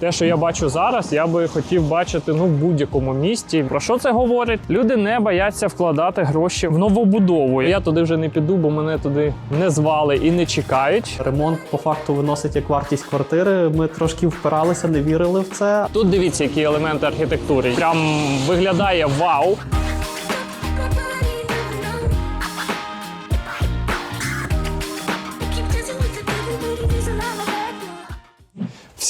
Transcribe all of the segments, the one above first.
Те, що я бачу зараз, я би хотів бачити ну в будь-якому місті. Про що це говорить? Люди не бояться вкладати гроші в новобудову. Я туди вже не піду, бо мене туди не звали і не чекають. Ремонт по факту виносить як вартість квартири. Ми трошки впиралися, не вірили в це. Тут дивіться, які елементи архітектури. Прям виглядає вау.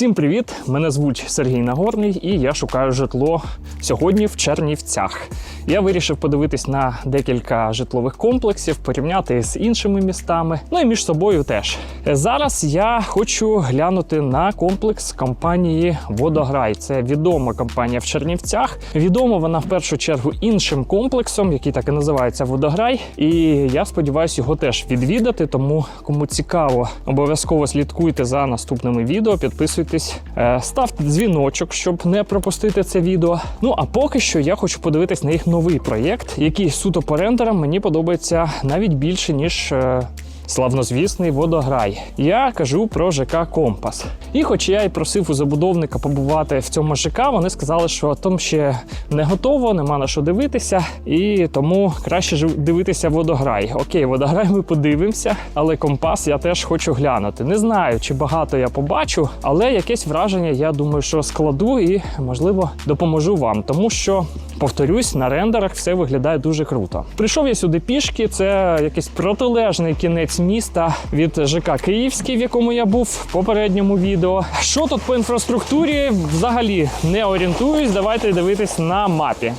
Всім привіт! Мене звуть Сергій Нагорний, і я шукаю житло сьогодні в Чернівцях. Я вирішив подивитись на декілька житлових комплексів, порівняти з іншими містами, ну і між собою теж. Зараз я хочу глянути на комплекс компанії Водограй. Це відома компанія в Чернівцях. Відома вона в першу чергу іншим комплексом, який так і називається Водограй. І я сподіваюся його теж відвідати. Тому кому цікаво, обов'язково слідкуйте за наступними відео, підписуйтесь, е, ставте дзвіночок, щоб не пропустити це відео. Ну а поки що я хочу подивитись на їх новий проєкт, який суто по рендерам мені подобається навіть більше ніж. е, Славнозвісний водограй. Я кажу про ЖК Компас. І хоч я і просив у забудовника побувати в цьому ЖК, вони сказали, що там ще не готово, нема на що дивитися, і тому краще дивитися водограй. Окей, водограй ми подивимося, але компас я теж хочу глянути. Не знаю, чи багато я побачу, але якесь враження, я думаю, що складу і можливо допоможу вам, тому що. Повторюсь, на рендерах все виглядає дуже круто. Прийшов я сюди пішки. Це якийсь протилежний кінець міста від ЖК Київський, в якому я був в попередньому відео. Що тут по інфраструктурі? Взагалі не орієнтуюсь. Давайте дивитись на мапі.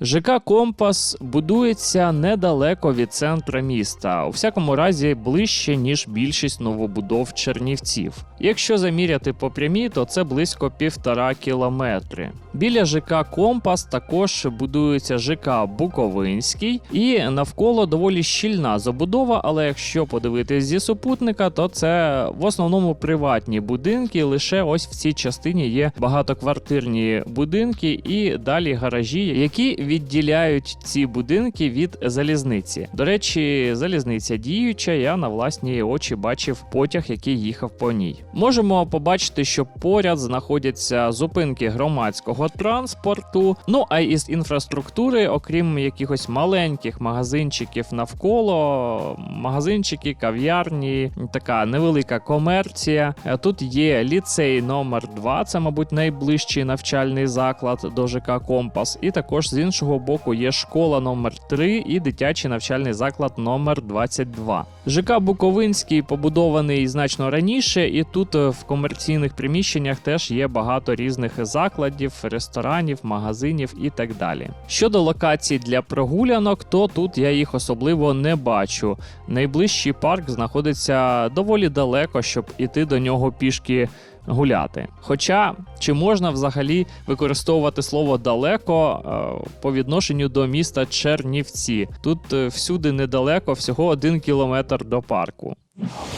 ЖК Компас будується недалеко від центра міста, у всякому разі ближче ніж більшість новобудов Чернівців. Якщо заміряти по прямій, то це близько півтора кілометри. Біля ЖК Компас також будується ЖК Буковинський, і навколо доволі щільна забудова. Але якщо подивитись зі супутника, то це в основному приватні будинки. Лише ось в цій частині є багатоквартирні будинки і далі гаражі, які відділяють ці будинки від залізниці. До речі, залізниця діюча. Я на власні очі бачив потяг, який їхав по ній. Можемо побачити, що поряд знаходяться зупинки громадського транспорту. Ну а із інфраструктури, окрім якихось маленьких магазинчиків навколо, магазинчики, кав'ярні, така невелика комерція. Тут є ліцей номер 2 це, мабуть, найближчий навчальний заклад до ЖК Компас. І також з іншого боку є школа номер 3 і дитячий навчальний заклад номер 22. ЖК Буковинський побудований значно раніше, і тут е, в комерційних приміщеннях теж є багато різних закладів, ресторанів, магазинів і так далі. Щодо локацій для прогулянок, то тут я їх особливо не бачу. Найближчий парк знаходиться доволі далеко, щоб іти до нього пішки гуляти. Хоча чи можна взагалі використовувати слово далеко е, по відношенню до міста Чернівці? Тут е, всюди недалеко, всього один кілометр до парку.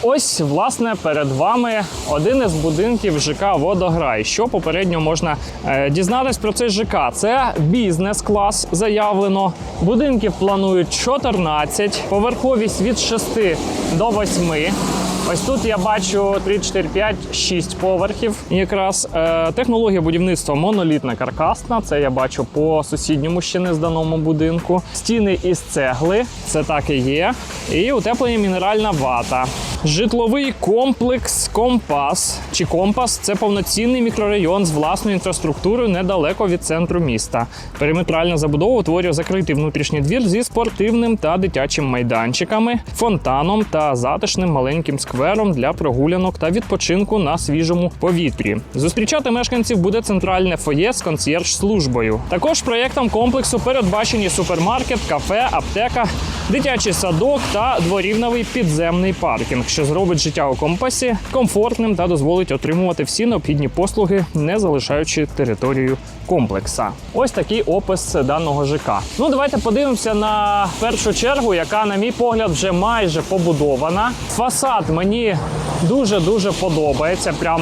Ось, власне, перед вами один із будинків ЖК Водограй. Що попередньо можна е, дізнатись про цей ЖК? Це бізнес-клас заявлено. Будинків планують 14, поверховість від 6 до 8. Ось тут я бачу 3, 4, 5, 6 поверхів. Якраз е, технологія будівництва монолітна каркасна. Це я бачу по сусідньому ще не зданому будинку. Стіни із цегли, це так і є. І утеплення мінеральна вата. Житловий комплекс Компас чи Компас це повноцінний мікрорайон з власною інфраструктурою недалеко від центру міста. Периметральна забудова утворює закритий внутрішній двір зі спортивним та дитячим майданчиками, фонтаном та затишним маленьким сквером для прогулянок та відпочинку на свіжому повітрі. Зустрічати мешканців буде центральне фоє з консьєрж-службою. Також проєктом комплексу передбачені супермаркет, кафе, аптека, дитячий садок та дворівневий підземний паркінг, що зробить життя у компасі комфортним та дозволить отримувати всі необхідні послуги, не залишаючи територію комплекса. Ось такий опис даного ЖК. Ну давайте подивимося на першу чергу, яка, на мій погляд, вже майже побудована. Фасад мені дуже дуже подобається. Прям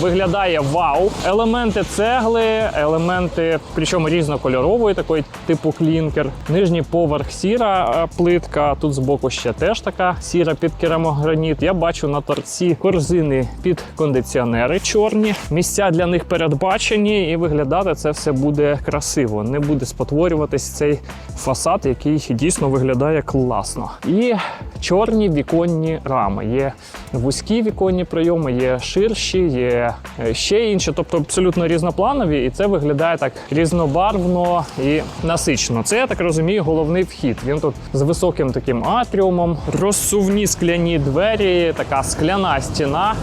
виглядає вау. Елементи цегли, елементи, причому різнокольорової, такої типу клінкер. Нижній поверх сіра е, плитка. Тут збоку ще теж така сіра під керамограніт. Граніт. Я бачу на торці корзини під кондиціонери чорні. Місця для них передбачені, і виглядати це все буде красиво. Не буде спотворюватись цей фасад, який дійсно виглядає класно. І чорні віконні рами. Є вузькі віконні прийоми, є ширші, є е, ще інші, тобто абсолютно різнопланові, і це виглядає так різнобарвно і насичено. Це я так розумію, головний вхід. Він тут з високим таким атріумом, розсувні скляні двері, така скляна стіна.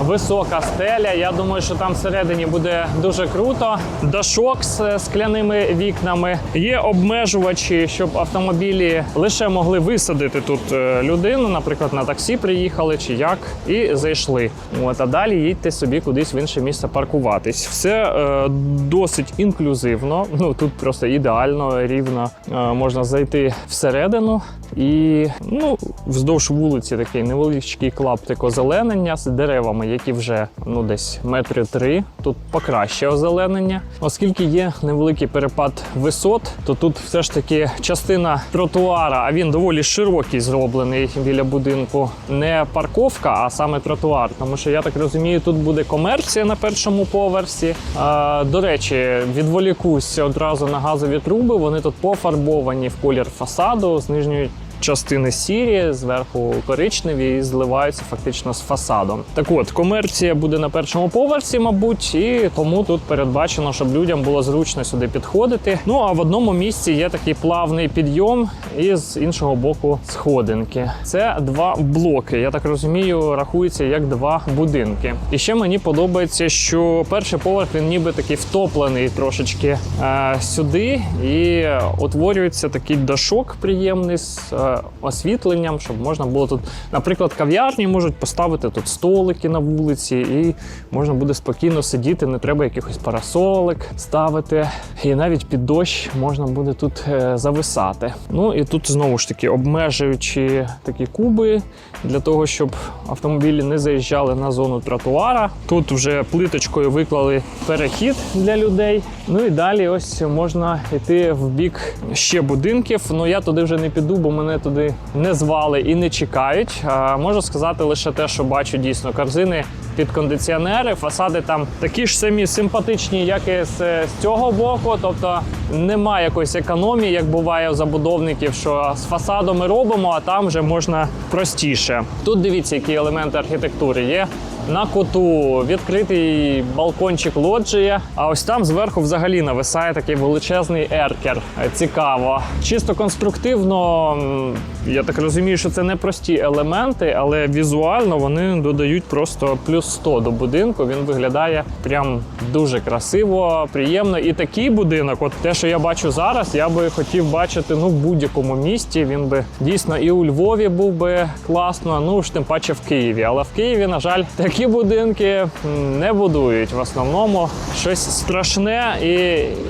Висока стеля. Я думаю, що там всередині буде дуже круто. Дашок з е, скляними вікнами. Є обмежувачі, щоб автомобілі лише могли висадити тут е, людину, наприклад, на таксі приїхали чи як, і зайшли. От а далі їдьте собі кудись в інше місце паркуватись. Все е, досить інклюзивно. Ну тут просто ідеально рівно е, можна зайти всередину. І ну, вздовж вулиці такий невеличкий клаптик озеленення з деревами, які вже ну десь метри три. Тут покраще озеленення. Оскільки є невеликий перепад висот, то тут все ж таки частина тротуара, а він доволі широкий зроблений біля будинку. Не парковка, а саме тротуар. Тому що я так розумію, тут буде комерція на першому поверсі. А, до речі, відволікусь одразу на газові труби. Вони тут пофарбовані в колір фасаду з нижньої частини сірі, зверху коричневі і зливаються фактично з фасадом. Так от, комерція буде на першому поверсі, мабуть, і тому тут передбачено, щоб людям було зручно сюди підходити. Ну а в одному місці є такий плавний підйом, і з іншого боку сходинки. Це два блоки. Я так розумію, рахується як два будинки. І ще мені подобається, що перший поверх він ніби такий втоплений трошечки е, сюди, і утворюється такий дашок приємний е, освітленням, щоб можна було тут, наприклад, кав'ярні можуть поставити тут столики на вулиці, і можна буде спокійно сидіти, не треба якихось парасолик ставити. І навіть під дощ можна буде тут е, зависати. Ну і тут знову ж таки обмежуючі такі куби для того, щоб автомобілі не заїжджали на зону тротуара. Тут вже плиточкою виклали перехід для людей. Ну і далі ось можна йти в бік ще будинків. Ну я туди вже не піду, бо мене туди не звали і не чекають. Можу сказати лише те, що бачу дійсно корзини під кондиціонери. Фасади там такі ж самі симпатичні, як і з, з цього боку. Тобто немає якоїсь економії, як буває у забудовників, що з фасадом ми робимо, а там вже можна простіше. Тут дивіться, які елементи архітектури є. На коту відкритий балкончик лоджія. А ось там зверху взагалі нависає такий величезний еркер. Цікаво. Чисто конструктивно, я так розумію, що це не прості елементи, але візуально вони додають просто плюс 100 до будинку. Він виглядає прям дуже красиво, приємно. І такий будинок, от те, що я бачу зараз, я би хотів бачити ну, в будь-якому місті. Він би дійсно і у Львові був би класно, ну ж тим паче в Києві. Але в Києві, на жаль, такі будинки не будують в основному щось страшне і,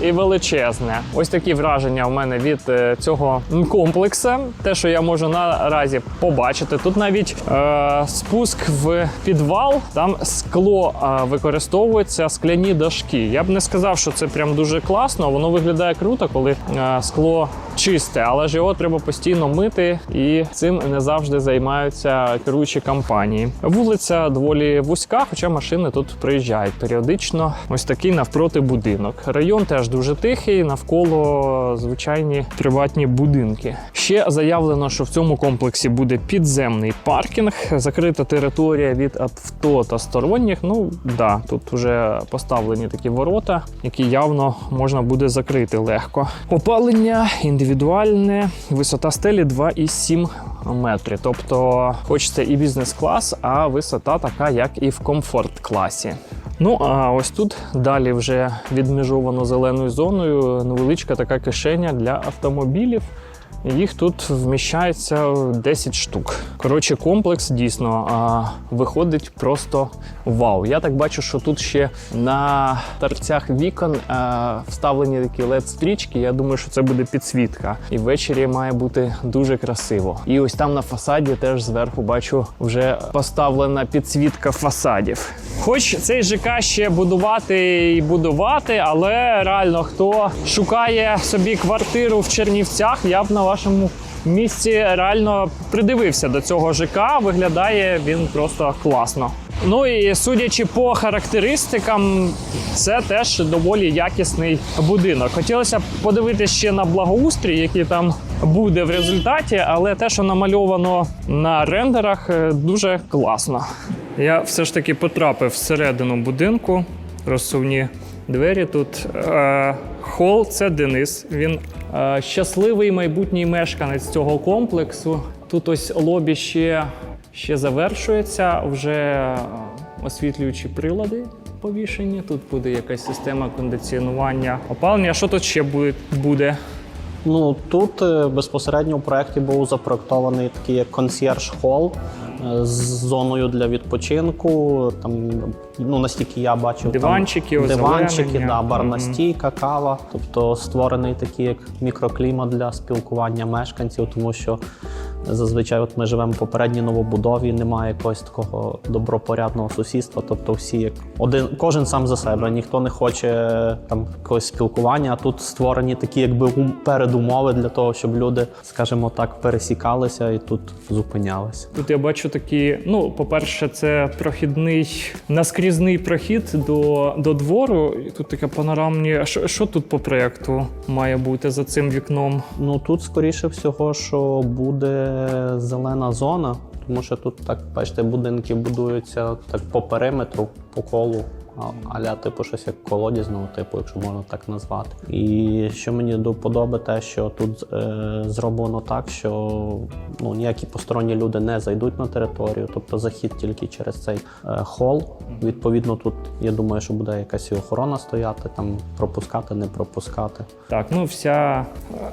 і величезне. Ось такі враження в мене від е, цього комплексу. Те, що я можу наразі побачити. Тут навіть е, спуск в підвал, там скло використовується, скляні дошки. Я б не сказав, що це прям дуже класно. Воно виглядає круто, коли скло чисте, але ж його треба постійно мити, і цим не завжди займаються керуючі компанії. Вулиця доволі вузька, хоча машини тут приїжджають періодично. Ось такий навпроти будинок. Район теж дуже тихий, навколо звичайні приватні будинки. Ще заявлено, що в цьому комплексі буде підземний паркінг, закрита територія від авто та сторонніх. Ну да, тут вже поставлені такі ворота, які явно можна буде закрити легко. Опалення індивідуальне, висота стелі 2,7 метри. Тобто, хочеться і бізнес-клас, а висота така, як і в комфорт-класі. Ну а ось тут далі вже відмежовано зеленою зоною невеличка така кишеня для автомобілів. Їх тут вміщається 10 штук. Коротше, комплекс дійсно виходить просто вау. Я так бачу, що тут ще на торцях вікон вставлені такі led стрічки. Я думаю, що це буде підсвітка. І ввечері має бути дуже красиво. І ось там на фасаді теж зверху бачу вже поставлена підсвітка фасадів. Хоч цей ЖК ще будувати і будувати, але реально хто шукає собі квартиру в Чернівцях, я б на вашому місці реально придивився до цього ЖК. Виглядає він просто класно. Ну і судячи по характеристикам, це теж доволі якісний будинок. Хотілося б подивитися ще на благоустрій, який там буде в результаті, але те, що намальовано на рендерах, е, дуже класно. Я все ж таки потрапив всередину будинку. Розсувні двері тут. Е, хол це Денис. Він е, щасливий майбутній мешканець цього комплексу. Тут ось лобі ще, ще завершується, вже е, освітлюючі прилади повішені. Тут буде якась система кондиціонування опалення. А що тут ще буде? Ну тут е, безпосередньо у проєкті був запроектований такий як консьєрж-хол е, з зоною для відпочинку. Там, ну настільки я бачив, Диванчики, там, диванчики, да, барна стійка, кава. Тобто створений такий як мікроклімат для спілкування мешканців, тому що зазвичай от ми живемо в попередній новобудові, немає якогось такого добропорядного сусідства. Тобто всі як один, кожен сам за себе, ніхто не хоче там якогось спілкування. А тут створені такі, якби ум- передумови для того, щоб люди, скажімо так, пересікалися і тут зупинялися. Тут я бачу такі. Ну, по-перше, це прохідний наскрізний прохід до, до двору. І тут таке панорамні. А що, що тут по проєкту має бути за цим вікном? Ну тут, скоріше всього, що буде зелена зона, тому що тут так, бачите, будинки будуються так по периметру, по колу. Аля, типу, щось як колодязного типу, якщо можна так назвати. І що мені до вподоби, те, що тут е, зроблено так, що ну, ніякі посторонні люди не зайдуть на територію, тобто захід тільки через цей е, хол. Відповідно, тут я думаю, що буде якась і охорона стояти, там пропускати, не пропускати. Так, ну вся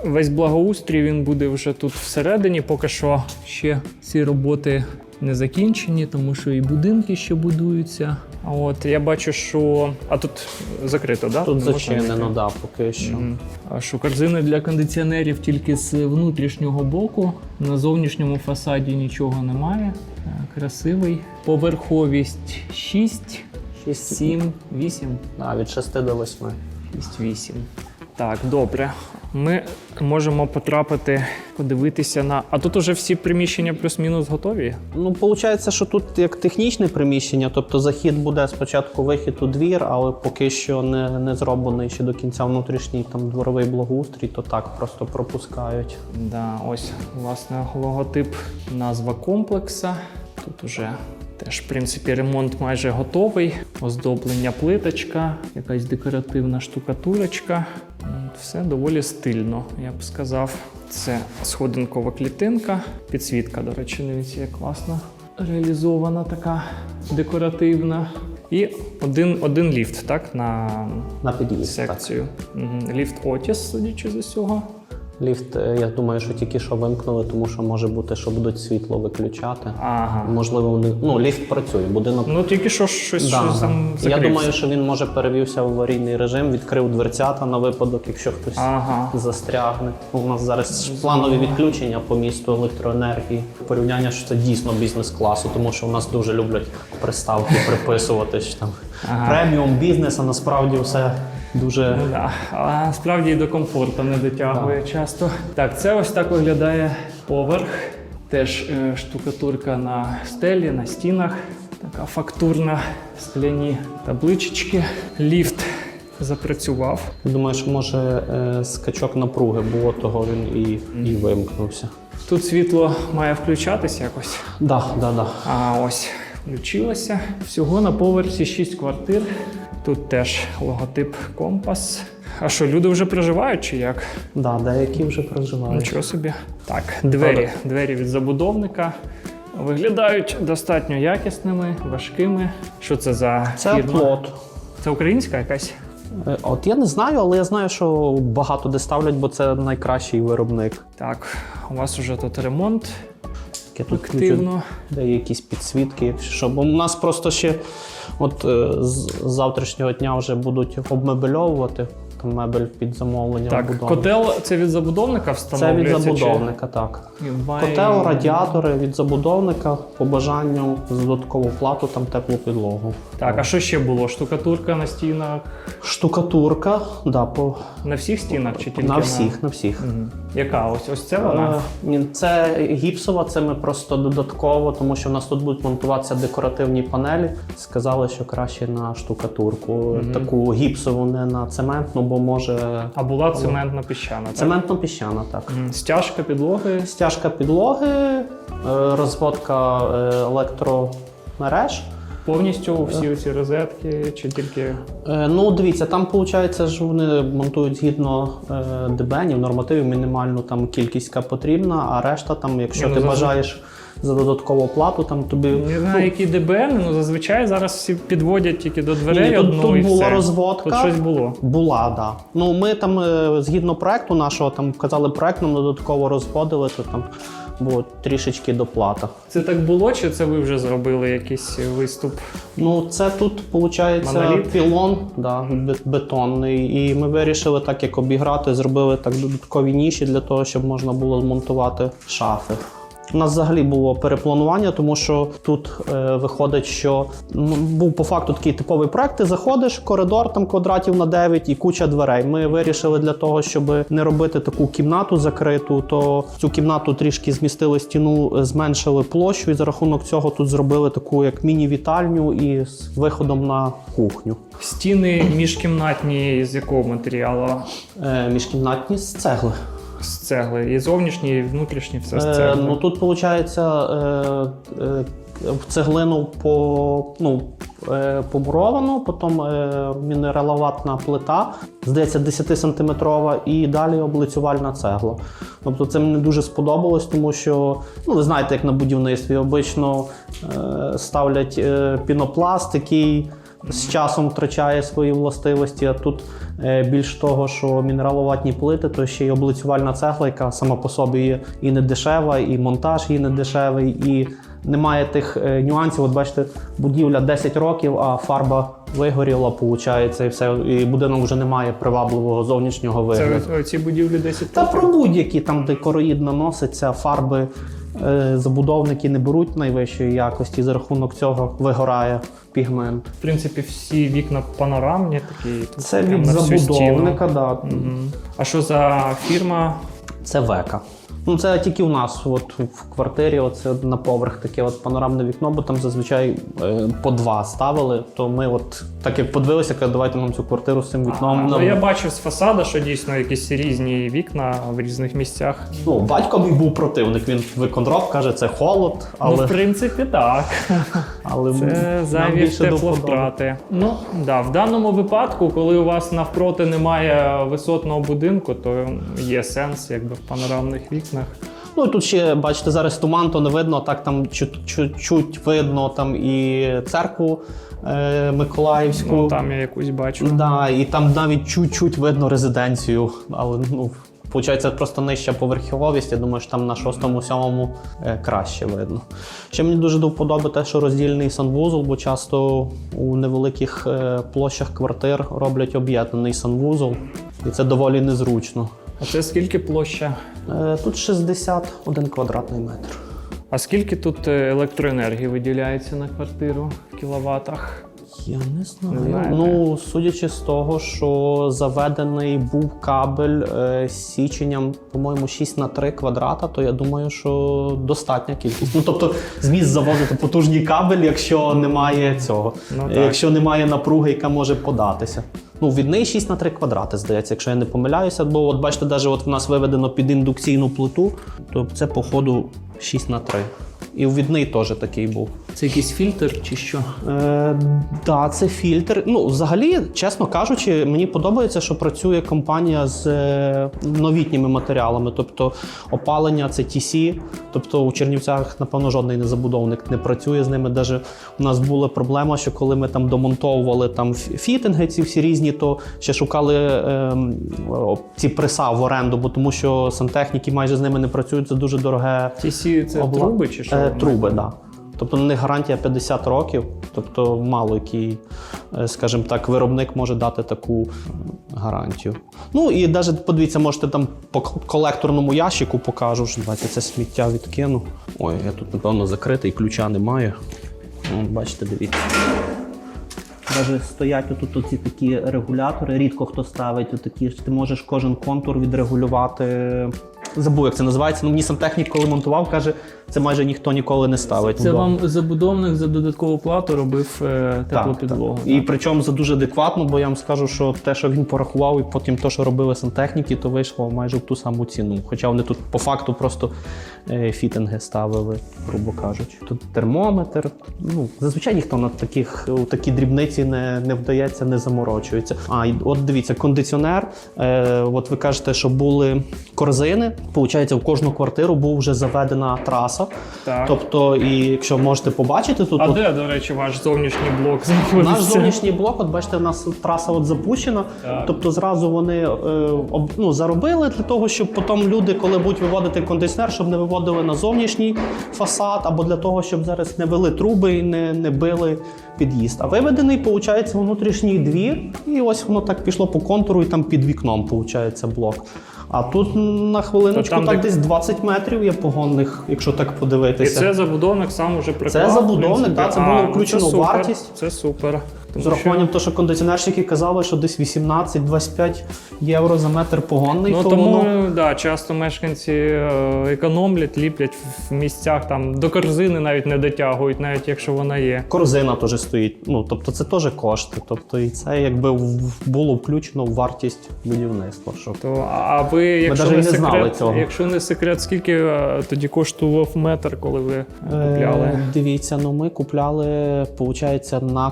весь благоустрій він буде вже тут всередині. Поки що ще ці роботи не закінчені, тому що і будинки ще будуються. От я бачу, що а тут закрито, да? Тут Не зачинено, да, поки що. Мгм. А що корзини для кондиціонерів тільки з внутрішнього боку. На зовнішньому фасаді нічого немає. Е, Красивий. Поверховість 6, 6, 7, 8. Да, від 6 до 8. 6-8. Так, добре. Ми можемо потрапити, подивитися на. А тут уже всі приміщення плюс-мінус готові. Ну, виходить, що тут як технічне приміщення, тобто захід буде спочатку вихід у двір, але поки що не, не зроблений ще до кінця внутрішній там дворовий благоустрій, то так просто пропускають. Да, ось, власне, логотип, назва комплекса. Тут уже теж, в принципі, ремонт майже готовий. Оздоблення плиточка, якась декоративна штукатурочка. Все доволі стильно, я б сказав. Це сходинкова клітинка. Підсвітка, до речі, дивіться, як класно реалізована така декоративна. І один, один ліфт, так, на На під'їзд. Секцію. Мгм. Ліфт Отіс, судячи з усього. Ліфт, е, я думаю, що тільки що вимкнули, тому що може бути, що будуть світло виключати. Ага. Можливо, вони ну ліфт працює, будинок. Ну тільки що щось, Да, щось там Я думаю, що він може перевівся в аварійний режим, відкрив дверцята на випадок, якщо хтось Ага. застрягне. Ну, У нас зараз планові відключення по місту електроенергії. Порівняння, що це дійсно бізнес-класу, тому що у нас дуже люблять приставки приписувати що там Ага. преміум бізнес, а насправді все дуже Ну, да. А насправді і до комфорту не дотягує часто. Так, це ось так виглядає поверх. Теж е, штукатурка на стелі, на стінах. Така фактурна скляні табличечки. Ліфт запрацював. думаю, що може е, скачок напруги було, того він і, і вимкнувся. Тут світло має включатись якось. Да, да, да. А ось включилося. Всього на поверсі 6 квартир. Тут теж логотип компас. А що, люди вже проживають чи як? Да, деякі вже проживають. Нічого собі. Так, двері. Двері від забудовника виглядають достатньо якісними, важкими. Що це за Це фірма? плот. Це українська якась? Е, От я не знаю, але я знаю, що багато де ставлять, бо це найкращий виробник. Так, у вас уже тут ремонт Таке тут активно. де є якісь підсвітки, Щоб у нас просто ще от е, з завтрашнього дня вже будуть обмебельовувати. Там мебель під замовлення. Так, котел це від забудовника Це встановлюється? від чи- забудовника, так. Він має- Котел, радіатори від забудовника по бажанню за додаткову плату, там теплу підлогу. Так, а що ще було? Штукатурка на стінах? Штукатурка, да, по, На всіх стінах чи тільки на всіх, на всіх. Мгм. Яка? Ось ось це вона? Е, Це гіпсова, це ми просто додатково, тому що в нас тут будуть монтуватися декоративні панелі. Сказали, що краще на штукатурку. Таку гіпсову, не на цементну, бо може А була цементна піщана. так? цементно-піщана, так. Стяжка підлоги. Стяжка підлоги, е, розводка е, електромереж. Повністю всі ці розетки, чи тільки Е, Ну, дивіться, там виходить, ж вони монтують згідно е, ДБНів, нормативів, мінімальну там кількість, яка потрібна, а решта, там, якщо ну, ти зазв- бажаєш за додаткову плату, там тобі. не знаю, які ДБН, ну зазвичай зараз всі підводять тільки до дверей Ні, тут- одну тут і була все. розводка. Тут щось було. Була, так. Да. Ну, ми там, е, згідно проекту нашого, там казали, проект нам додатково розводили, то там було трішечки доплата. Це так було, чи це ви вже зробили якийсь виступ? Ну, це тут виходить Моноліт? пілон, да, бетонний. І ми вирішили так, як обіграти, зробили так додаткові ніші для того, щоб можна було змонтувати шафи. У нас взагалі було перепланування, тому що тут е, виходить, що був по факту такий типовий проект. Ти заходиш, коридор там квадратів на 9 і куча дверей. Ми вирішили для того, щоб не робити таку кімнату закриту, то цю кімнату трішки змістили стіну, е, зменшили площу, і за рахунок цього тут зробили таку як міні-вітальню і з виходом на кухню. Стіни міжкімнатні з якого матеріалу? Е, міжкімнатні з цегли. З цегли. І зовнішні, і внутрішні, все з Е, ну тут виходить е, е, в цеглину по, ну, е, помуровано, потім е, мінераловатна плита, здається, 10-сантиметрова, і далі облицювальна цегла. Тобто це мені дуже сподобалось, тому що ну, ви знаєте, як на будівництві обично е, ставлять е, пінопласт, який з часом втрачає свої властивості. А тут е, більш того, що мінераловатні плити, то ще й облицювальна цегла, яка сама по собі є і не дешева, і монтаж її не дешевий, і немає тих е, нюансів. От бачите, будівля 10 років, а фарба вигоріла, виходить, і все. І будинок вже не має привабливого зовнішнього вигляду. Це ці будівлі 10 Та про будь-які там, де короїд наноситься, фарби забудовники не беруть найвищої якості, за рахунок цього вигорає пігмент. В принципі, всі вікна панорамні такі. Це від забудовника, так. да. Угу. А що за фірма? це века. Ну, це тільки у нас, от в квартирі, оце на поверх таке от панорамне вікно, бо там зазвичай е, по два ставили. То ми, от так як подивилися, кажуть, давайте нам цю квартиру з цим вікном. ну, нам- я бачив з фасада, що дійсно якісь різні вікна в різних місцях. Ну, батько мій був противник. Він виконроб каже, це холод, але, Ну, в принципі, так. але Це зайві більше до тепловтрати. Ну да, в даному випадку, коли у вас навпроти немає висотного будинку, то є сенс якби в панорамних вікнах. Ну і тут ще, бачите, зараз туман, то не видно, так там чуть- чуть-чуть видно там і церкву е, Миколаївську. Ну там я якусь бачу. Да, і там навіть чуть-чуть видно резиденцію, але ну. Получається, просто нижча поверховість. Я думаю, що там на шостому-сьомому е, краще видно. Ще мені дуже до вподоби те, що роздільний санвузол, бо часто у невеликих е, площах квартир роблять об'єднаний санвузол, і це доволі незручно. А це скільки площа? Е, тут 61 квадратний метр. А скільки тут е, електроенергії виділяється на квартиру в кіловатах? Я не знаю. Не знаєте? ну, судячи з того, що заведений був кабель е, з січенням, по-моєму, 6 на 3 квадрата, то я думаю, що достатня кількість. Ну тобто, зміст заводити потужний кабель, якщо немає цього, Ну, якщо немає напруги, яка може податися. Ну, від неї 6 на 3 квадрати, здається, якщо я не помиляюся. Бо от бачите, навіть от в нас виведено під індукційну плиту, то це, походу, 6 на 3. І в відний теж такий був. Це якийсь фільтр чи що? Е, да, це фільтр. Ну, взагалі, чесно кажучи, мені подобається, що працює компанія з е, новітніми матеріалами. Тобто опалення це TC. Тобто у Чернівцях, напевно, жодний незабудовник не працює з ними. Даже у нас була проблема, що коли ми там домонтовували там фітинги, ці всі різні, то ще шукали е, ці преса в оренду, бо тому що сантехніки майже з ними не працюють. Це дуже дороге TC це Обла- труби чи що? Труби, так. Да. Тобто на них гарантія 50 років, тобто мало який, е, скажімо так, виробник може дати таку гарантію. Ну і навіть подивіться, можете там по колекторному ящику покажу. що Давайте це сміття відкину. Ой, я тут, напевно, закритий, ключа немає. Ну, бачите, дивіться. Навіть стоять отут оці такі регулятори. Рідко хто ставить отакі. Ти можеш кожен контур відрегулювати. Забув, як це називається. Ну, мені сам технік, коли монтував, каже, це майже ніхто ніколи не ставить. Це вдома. вам забудовник за додаткову плату робив е, теплу Так. І причому за дуже адекватно, бо я вам скажу, що те, що він порахував, і потім те, що робили сантехніки, то вийшло майже в ту саму ціну. Хоча вони тут по факту просто е, фітинги ставили, грубо кажучи. Тут термометр. Ну, зазвичай ніхто на таких у такі дрібниці не, не вдається, не заморочується. А от дивіться, кондиціонер. Е, от ви кажете, що були корзини. Получається, в кожну квартиру був вже заведена траса. Так. Тобто, і якщо можете побачити, тут А от- де, до речі, ваш зовнішній блок знаходиться? наш зовнішній блок, от бачите, у нас траса от запущена. Так. Тобто зразу вони е, ну, заробили для того, щоб потім люди, коли будуть виводити кондиціонер, щоб не виводили на зовнішній фасад, або для того, щоб зараз не вели труби і не, не били під'їзд. А виведений, виходить, внутрішній двір, і ось воно так пішло по контуру, і там під вікном виходить блок. А тут на хвилиночку там, так де- десь 20 метрів є погонних, якщо так І подивитися. це забудовник сам уже приклав. Це забудовник, так, це було А, ну, включено супер, вартість. Це супер. Тому З урахуванням того, що кондиціонерщики казали, що десь 18-25 євро за метр погонний, Ну то тому воно да, часто мешканці е, економлять, ліплять в місцях там до корзини навіть не дотягують, навіть якщо вона є. корзина теж стоїть. Ну тобто це теж кошти. Тобто і це якби було включено в вартість будівництва. Що То а ви, якщо навіть не не знали секрет, цього. якщо не секрет, скільки е, тоді коштував метр, коли ви е, купляли? Е, дивіться, ну ми купляли, виходить, на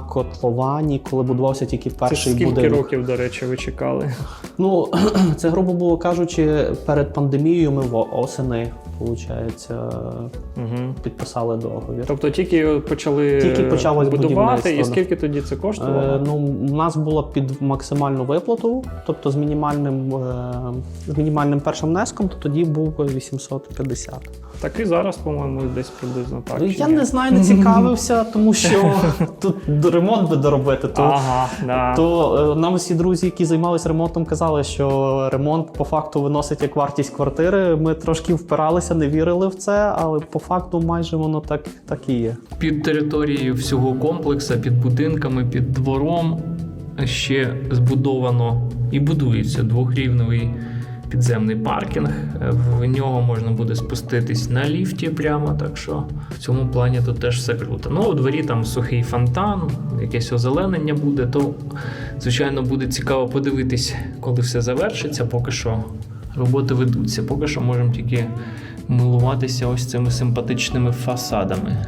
котловані, коли будувався тільки Це перший скільки будинок. років, до речі, ви чекали? Ну це грубо було кажучи, перед пандемією ми в осени, Угу. підписали договір. Тобто тільки почали Тільки почалось будувати, і скільки тоді це коштувало? Е, ну, у нас було під максимальну виплату, тобто з мінімальним, е, з мінімальним першим внеском, то тоді був 850. Так і зараз, по-моєму, десь приблизно так. Ну, Я не знаю, не цікавився, тому що тут ремонт би доробити. То, Ага, да. то е, нам всі друзі, які займалися ремонтом, казали, що ремонт по факту виносить як вартість квартири. Ми трошки впиралися, не вірили в це, але по факту майже воно так, так і є. Під територією всього комплексу, під будинками, під двором ще збудовано і будується двохрівневий підземний паркінг. В нього можна буде спуститись на ліфті прямо, так що в цьому плані тут теж все круто. Ну, у дворі там сухий фонтан, якесь озеленення буде, то звичайно буде цікаво подивитись, коли все завершиться. Поки що роботи ведуться. Поки що можемо тільки милуватися ось цими симпатичними фасадами.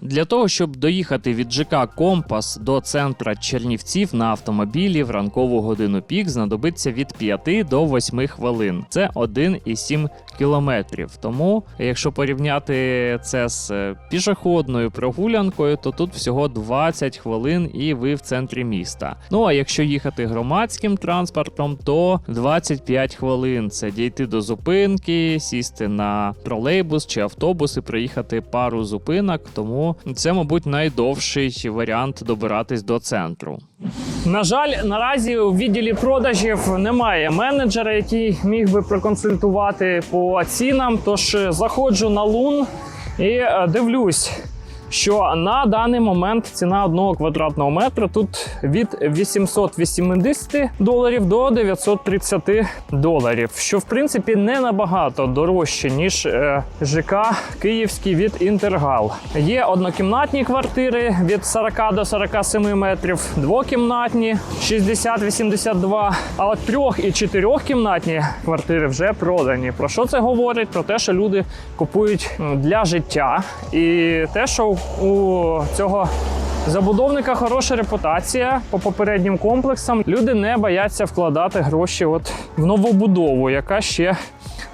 Для того, щоб доїхати від ЖК Компас до центра Чернівців на автомобілі в ранкову годину пік знадобиться від 5 до 8 хвилин. Це 1,7 кілометрів. Тому, якщо порівняти це з е, пішохідною прогулянкою, то тут всього 20 хвилин і ви в центрі міста. Ну а якщо їхати громадським транспортом, то 25 хвилин. Це дійти до зупинки, сісти на тролейбус чи автобус і проїхати пару зупинок. Тому це, мабуть, найдовший варіант добиратись до центру. На жаль, наразі у відділі продажів немає менеджера, який міг би проконсультувати по цінам. Тож е, заходжу на лун і е, дивлюсь. Що на даний момент ціна одного квадратного метра тут від 880 доларів до 930 доларів, що в принципі не набагато дорожче ніж е, ЖК Київський від Інтергал. Є однокімнатні квартири від 40 до 47 метрів, двокімнатні 60-82, а от трьох і чотирьохкімнатні квартири вже продані. Про що це говорить? Про те, що люди купують для життя, і те, що у цього забудовника хороша репутація по попереднім комплексам. Люди не бояться вкладати гроші от в новобудову, яка ще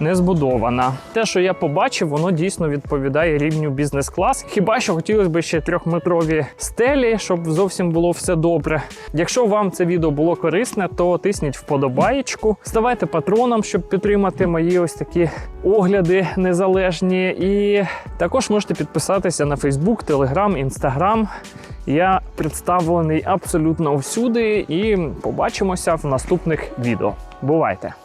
не збудована. Те, що я побачив, воно дійсно відповідає рівню бізнес-клас. Хіба що хотілося б ще трьохметрові стелі, щоб зовсім було все добре. Якщо вам це відео було корисне, то тисніть вподобаєчку, ставайте патроном, щоб підтримати мої ось такі огляди незалежні. І також можете підписатися на Facebook, Telegram, Instagram Я представлений абсолютно всюди і побачимося в наступних відео. Бувайте!